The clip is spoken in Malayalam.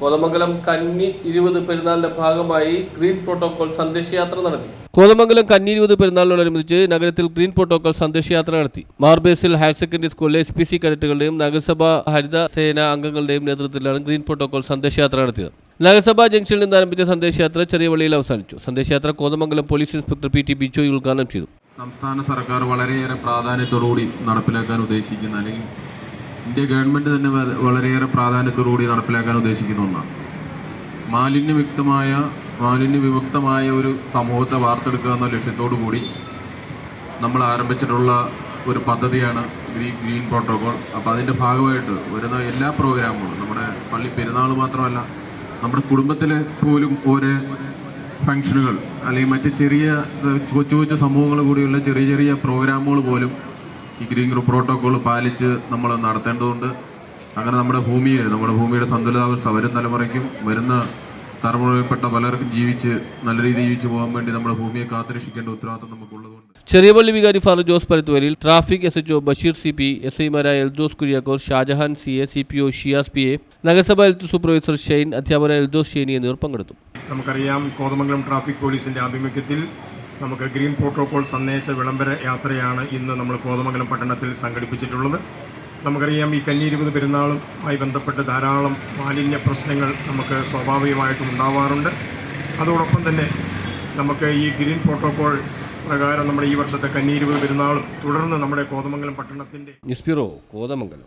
Kothamangalam കന്നി ഇരുപത് പെരുന്നാളിന്റെ ഭാഗമായി ഗ്രീൻ പ്രോട്ടോകോൾ സന്ദേശയാത്ര നടത്തി. കോതമംഗലം കന്നി ഇരുപത് പെരുന്നാളിനോടനുബന്ധിച്ച് നഗരത്തിൽ ഗ്രീൻ പ്രോട്ടോകോൾ സന്ദേശയാത്ര നടത്തി. മാർബേസിൽ ഹയർ സെക്കൻഡറി സ്കൂളിലെ എസ് പി സി കേഡറ്റുകളുടെയും നഗരസഭാ ഹരിത സേന അംഗങ്ങളുടെയും നേതൃത്വത്തിലാണ് ഗ്രീൻ പ്രോട്ടോകോൾ സന്ദേശയാത്ര നടത്തിയത്. നഗരസഭാ ജംഗ്ഷനിൽ നിന്ന് ആരംഭിച്ച സന്ദേശയാത്ര ചെറിയ വള്ളിയിൽ അവസാനിച്ചു. സന്ദേശയാത്ര Kothamangalam police inspector P T Bijoy ഉദ്ഘാടനം ചെയ്തു. സംസ്ഥാന സർക്കാർ വളരെയേറെ പ്രാധാന്യത്തോടുകൂടി നടപ്പിലാക്കാൻ ഉദ്ദേശിക്കുന്ന അല്ലെങ്കിൽ ഇന്ത്യ ഗവൺമെന്റ് തന്നെ വളരെയേറെ പ്രാധാന്യത്തോടുകൂടി നടപ്പിലാക്കാൻ ഉദ്ദേശിക്കുന്ന ഒന്നാണ്. മാലിന്യവിക്തമായ മാലിന്യ വിമുക്തമായ ഒരു സമൂഹത്തെ വാർത്തെടുക്കുക എന്ന ലക്ഷ്യത്തോടു കൂടി നമ്മൾ ആരംഭിച്ചിട്ടുള്ള ഒരു പദ്ധതിയാണ് ഗ്രീൻ ഗ്രീൻ പ്രോട്ടോകോൾ. അപ്പോൾ അതിന്റെ ഭാഗമായിട്ട് വരുന്ന എല്ലാ പ്രോഗ്രാമുകളും നമ്മുടെ പള്ളി പെരുന്നാൾ മാത്രമല്ല നമ്മുടെ കുടുംബത്തിൽ പോലും ഓരോ ഫങ്ഷനുകൾ അല്ലെങ്കിൽ മറ്റ് ചെറിയ കൊച്ചു കൊച്ചു സമൂഹങ്ങൾ കൂടിയുള്ള ചെറിയ ചെറിയ പ്രോഗ്രാമുകൾ പോലും ഈ ഗ്രീൻ ഗ്രൂപ്പ് പ്രോട്ടോകോൾ പാലിച്ച് നമ്മൾ നടത്തേണ്ടതുണ്ട്. അങ്ങനെ നമ്മുടെ ഭൂമിയെ നമ്മുടെ ഭൂമിയുടെ സന്തുലിതാവസ്ഥ വരും തലമുറയ്ക്കും വരുന്ന തലമുറയിൽപ്പെട്ട പലർക്കും ജീവിച്ച് നല്ല രീതിയിൽ ജീവിച്ചു പോകാൻ വേണ്ടി നമ്മുടെ ഭൂമിയെ കാത്തുരക്ഷിക്കേണ്ട ഉത്തരവാദിത്വം നമുക്കുള്ളതുകൊണ്ട്. ചെറിയപള്ളി വികാരി ഫാറു Jose പരത്തുവരിൽ traffic S H O Basheer C P S ഐമാരായ Eldhose Kuriakose Shajahan C A C P O Shiyas P A നഗരസഭ ഹെൽത്ത് സൂപ്പർവൈസർ ഷെയ്ൻ അധ്യാപകരായ എൽദോസ് ഷെയ്നി എന്നിവർ പങ്കെടുത്തു. നമുക്കറിയാം കോതമംഗലം ട്രാഫിക് പോലീസിന്റെ ആഭിമുഖ്യത്തിൽ നമുക്ക് ഗ്രീൻ പ്രോട്ടോകോൾ സന്ദേശ വിളംബര യാത്രയാണ് ഇന്ന് നമ്മൾ കോതമംഗലം പട്ടണത്തിൽ സംഘടിപ്പിച്ചിട്ടുള്ളത്. നമുക്കറിയാം ഈ കന്നി ഇരുപത് പെരുന്നാളുമായി ബന്ധപ്പെട്ട് ധാരാളം മാലിന്യ പ്രശ്നങ്ങൾ നമുക്ക് സ്വാഭാവികമായിട്ടും ഉണ്ടാവാറുണ്ട്. അതോടൊപ്പം തന്നെ നമുക്ക് ഈ ഗ്രീൻ പ്രോട്ടോകോൾ പ്രകാരം നമ്മുടെ ഈ വർഷത്തെ കന്നി ഇരുപത് പെരുന്നാളും തുടർന്ന് നമ്മുടെ കോതമംഗലം പട്ടണത്തിന്റെ ന്യൂസ് ബ്യൂറോ കോതമംഗലം.